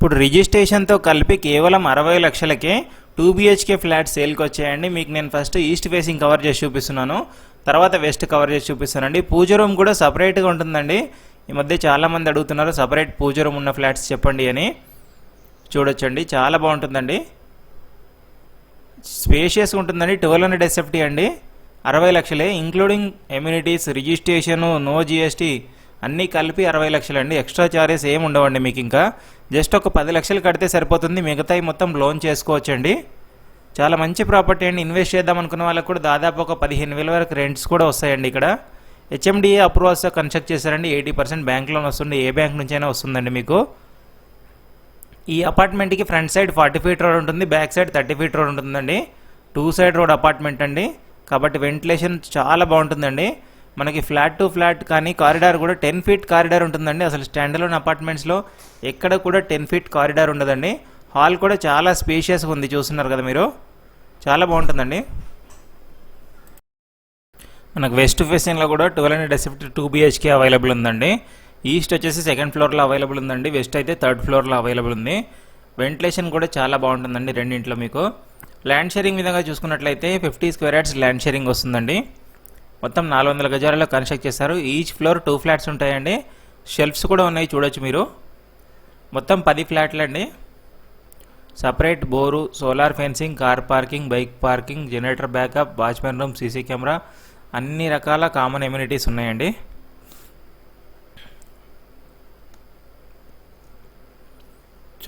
ఇప్పుడు రిజిస్ట్రేషన్తో కలిపి కేవలం అరవై లక్షలకే టూ బిహెచ్కే ఫ్లాట్ సేల్కి వచ్చాయండి. మీకు నేను ఫస్ట్ ఈస్ట్ ఫేసింగ్ కవర్ చేసి చూపిస్తున్నాను. తర్వాత వెస్ట్ కవర్ చేసి చూపిస్తానండి. పూజ రూమ్ కూడా సపరేట్గా ఉంటుందండి. ఈ మధ్య చాలామంది అడుగుతున్నారు సపరేట్ పూజ రూమ్ ఉన్న ఫ్లాట్స్ చెప్పండి అని. చూడొచ్చండి. చాలా బాగుంటుందండి. స్పేషియస్ ఉంటుందండి. ట్వెల్వ్ హండ్రెడ్ ఎస్ఎఫ్టీ అండి. అరవై లక్షలే including amenities registration no GST అన్నీ కలిపి అరవై లక్షలండి. ఎక్స్ట్రా చార్జెస్ ఏమి ఉండవండి మీకు ఇంకా. జస్ట్ ఒక పది లక్షలు కడితే సరిపోతుంది. మిగతాయి మొత్తం లోన్ చేసుకోవచ్చండి. చాలా మంచి ప్రాపర్టీ అండి. ఇన్వెస్ట్ చేద్దాం అనుకున్న వాళ్ళకి కూడా దాదాపు ఒక పదిహేను వేల వరకు రెంట్స్ కూడా వస్తాయండి ఇక్కడ. హెచ్ఎండిఏ అప్రూవల్స్తో కన్స్ట్రక్ట్ చేశారండి. ఎయిటీ పర్సెంట్ బ్యాంక్ లోన్ వస్తుంది. ఏ బ్యాంక్ నుంచైనా వస్తుందండి మీకు. ఈ అపార్ట్మెంట్కి front side forty feet road ఉంటుంది. Back side thirty feet road ఉంటుందండి. టూ సైడ్ రోడ్ అపార్ట్మెంట్ అండి. కాబట్టి వెంటిలేషన్ చాలా బాగుంటుందండి. మనకి ఫ్లాట్ టు ఫ్లాట్ కానీ కారిడార్ కూడా టెన్ ఫీట్ కారిడార్ ఉంటుందండి. అసలు స్టాండలోన్ అపార్ట్మెంట్స్లో ఎక్కడ కూడా టెన్ ఫీట్ కారిడార్ ఉండదండి. హాల్ కూడా చాలా స్పేషియస్గా ఉంది చూస్తున్నారు కదా మీరు. చాలా బాగుంటుందండి. మనకు వెస్ట్ ఫేసింగ్లో కూడా twelve hundred SFT two BHK available ఉందండి. ఈస్ట్ వచ్చేసి సెకండ్ ఫ్లోర్లో అవైలబుల్ ఉందండి. వెస్ట్ అయితే థర్డ్ ఫ్లోర్లో అవైలబుల్ ఉంది. వెంటిలేషన్ కూడా చాలా బాగుంటుందండి రెండింట్లో మీకు. ల్యాండ్ షేరింగ్ విధంగా చూసుకున్నట్లయితే fifty square yards land sharing వస్తుందండి. మొత్తం నాలుగు వందల గజాలలో కన్స్ట్రక్ట్ చేస్తారు ఈచ్ ఫ్లోర్ టూ ఫ్లాట్స్ ఉంటాయండి. షెల్ఫ్స్ కూడా ఉన్నాయి చూడొచ్చు మీరు. మొత్తం పది ఫ్లాట్లు అండి. Separate bore solar fencing car parking bike parking generator backup watchmen room CC camera అన్ని రకాల కామన్ ఎమ్యూనిటీస్ ఉన్నాయండి.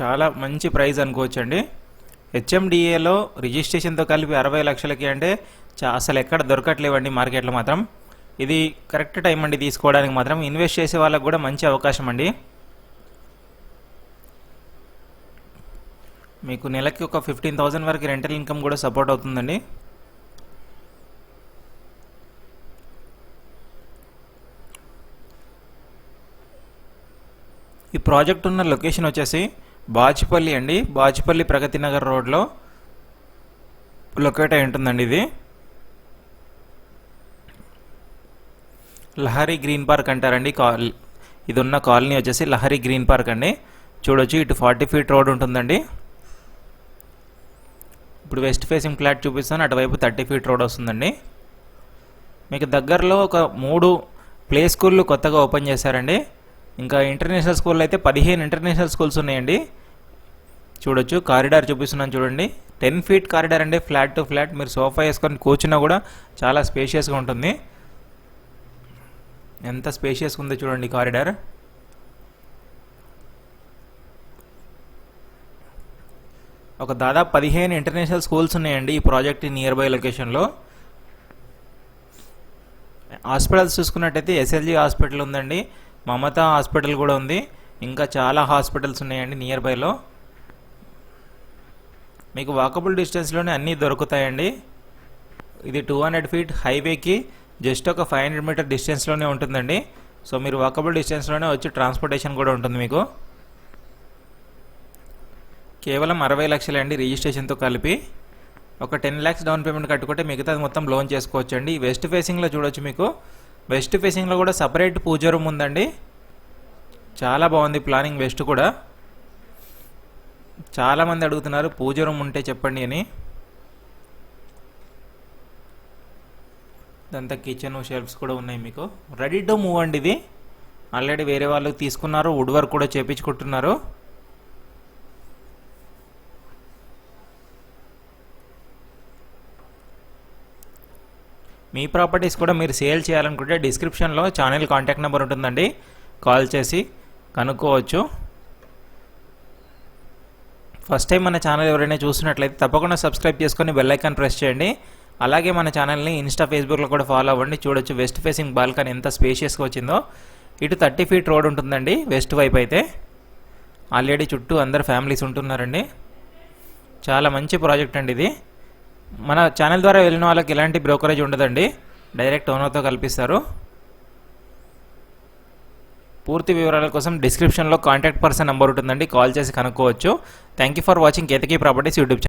చాలా మంచి ప్రైస్ అనుకోవచ్చండి. హెచ్ఎండిఏలో రిజిస్ట్రేషన్తో కలిపి అరవై లక్షలకి అంటే చా- అసలు ఎక్కడ దొరకట్లేవండి మార్కెట్లో మాత్రం. ఇది కరెక్ట్ టైం అండి తీసుకోవడానికి మాత్రం. ఇన్వెస్ట్ చేసే వాళ్ళకి కూడా మంచి అవకాశం అండి. మీకు నెలకి ఒక ఫిఫ్టీన్ థౌజండ్ వరకు రెంటల్ ఇన్కమ్ కూడా సపోర్ట్ అవుతుందండి. ఈ ప్రాజెక్ట్ ఉన్న లొకేషన్ వచ్చేసి బాచిపల్లి అండి. బాచిపల్లి ప్రగతి నగర్ రోడ్లో లొకేట్ అయి ఉంటుందండి ఇది. లహరి గ్రీన్ పార్క్ అంటారండి. కాల్ ఇది ఉన్న కాలనీ వచ్చేసి లహరి గ్రీన్ పార్క్ అండి. చూడొచ్చు ఇటు ఫార్టీ ఫీట్ రోడ్ ఉంటుందండి. ఇప్పుడు వెస్ట్ ఫేసింగ్ ఫ్లాట్ చూపిస్తాను. అటువైపు థర్టీ ఫీట్ రోడ్ వస్తుందండి. మీకు దగ్గరలో ఒక మూడు ప్లే స్కూళ్ళు కొత్తగా ఓపెన్ చేశారండి. ఇంకా ఇంటర్నేషనల్ స్కూల్ అయితే పదిహేను ఇంటర్నేషనల్ స్కూల్స్ ఉన్నాయండి. చూడొచ్చు కారిడార్ చూపిస్తున్నాను చూడండి. టెన్ ఫీట్ కారిడార్ అండి ఫ్లాట్ టు ఫ్లాట్ మీరు సోఫా వేసుకొని కూర్చున్నా కూడా చాలా స్పేషియస్గా ఉంటుంది. ఎంత స్పేషియస్గా ఉందో చూడండి కారిడార్ ఒక దాదాపు పదిహేను ఇంటర్నేషనల్ స్కూల్స్ ఉన్నాయండి ఈ ప్రాజెక్ట్ నియర్ బై లొకేషన్లో హాస్పిటల్స్ చూసుకున్నట్టయితే ఎస్ఎల్జీ హాస్పిటల్ ఉందండి. మమత హాస్పిటల్ కూడా ఉంది. ఇంకా చాలా హాస్పిటల్స్ ఉన్నాయండి నియర్ బైలో మీకు వాకబుల్ డిస్టెన్స్లోనే అన్నీ దొరుకుతాయండి. ఇది టూ హండ్రెడ్ ఫీట్ హైవేకి జస్ట్ ఒక ఫైవ్ హండ్రెడ్ మీటర్ డిస్టెన్స్లోనే ఉంటుందండి. సో మీరు వాకబుల్ డిస్టెన్స్లోనే వచ్చి ట్రాన్స్పోర్టేషన్ కూడా ఉంటుంది మీకు. కేవలం అరవై లక్షలే అండి రిజిస్ట్రేషన్తో కలిపి. ఒక టెన్ ల్యాక్స్ డౌన్ పేమెంట్ కట్టుకుంటే మిగతాది మొత్తం లోన్ చేసుకోవచ్చు అండి వెస్ట్ ఫేసింగ్లో చూడొచ్చు మీకు. వెస్ట్ ఫేసింగ్లో కూడా సపరేట్ పూజ రూమ్ ఉందండి. చాలా బాగుంది ప్లానింగ్ వెస్ట్ కూడా. చాలామంది అడుగుతున్నారు పూజ రూమ్ ఉంటే చెప్పండి అని. ఇదంతా కిచెన్ షెల్ఫ్స్ కూడా ఉన్నాయి మీకు. రెడీ టు మూవ్ అండి ఇది. ఆల్రెడీ వేరే వాళ్ళు తీసుకున్నారు వుడ్ వర్క్ కూడా చేపించుకుంటున్నారు. మీ ప్రాపర్టీస్ కూడా మీరు సేల్ చేయాలనుకుంటే డిస్క్రిప్షన్లో ఛానల్ కాంటాక్ట్ నెంబర్ ఉంటుందండి. కాల్ చేసి కనుక్కోవచ్చు. ఫస్ట్ టైం మన ఛానల్ ఎవరైనా చూసినట్లయితే తప్పకుండా సబ్స్క్రైబ్ చేసుకొని బెల్ ఐకాన్ ప్రెస్ చేయండి. అలాగే మన ఛానల్ని ఇన్స్టా ఫేస్బుక్లో కూడా ఫాలో అవ్వండి. చూడొచ్చు వెస్ట్ ఫేసింగ్ బాల్కనీ ఎంత స్పేషియస్గా వచ్చిందో. ఇటు థర్టీ ఫీట్ రోడ్ ఉంటుందండి వెస్ట్ వైపు అయితే. ఆల్రెడీ చుట్టూ అందరు ఫ్యామిలీస్ ఉంటున్నారండి. చాలా మంచి ప్రాజెక్ట్ అండి ఇది. మన ఛానల్ ద్వారా వెళ్ళిన వాళ్ళకి ఎలాంటి బ్రోకరేజ్ ఉండదండి. డైరెక్ట్ ఓనర్తో కల్పిస్తారు. పూర్తి వివరాల కోసం డిస్క్రిప్షన్లో కాంటాక్ట్ పర్సన్ నెంబర్ ఉంటుందండి. కాల్ చేసి కనుక్కోవచ్చు. Thank you for watching Ketaki properties YouTube channel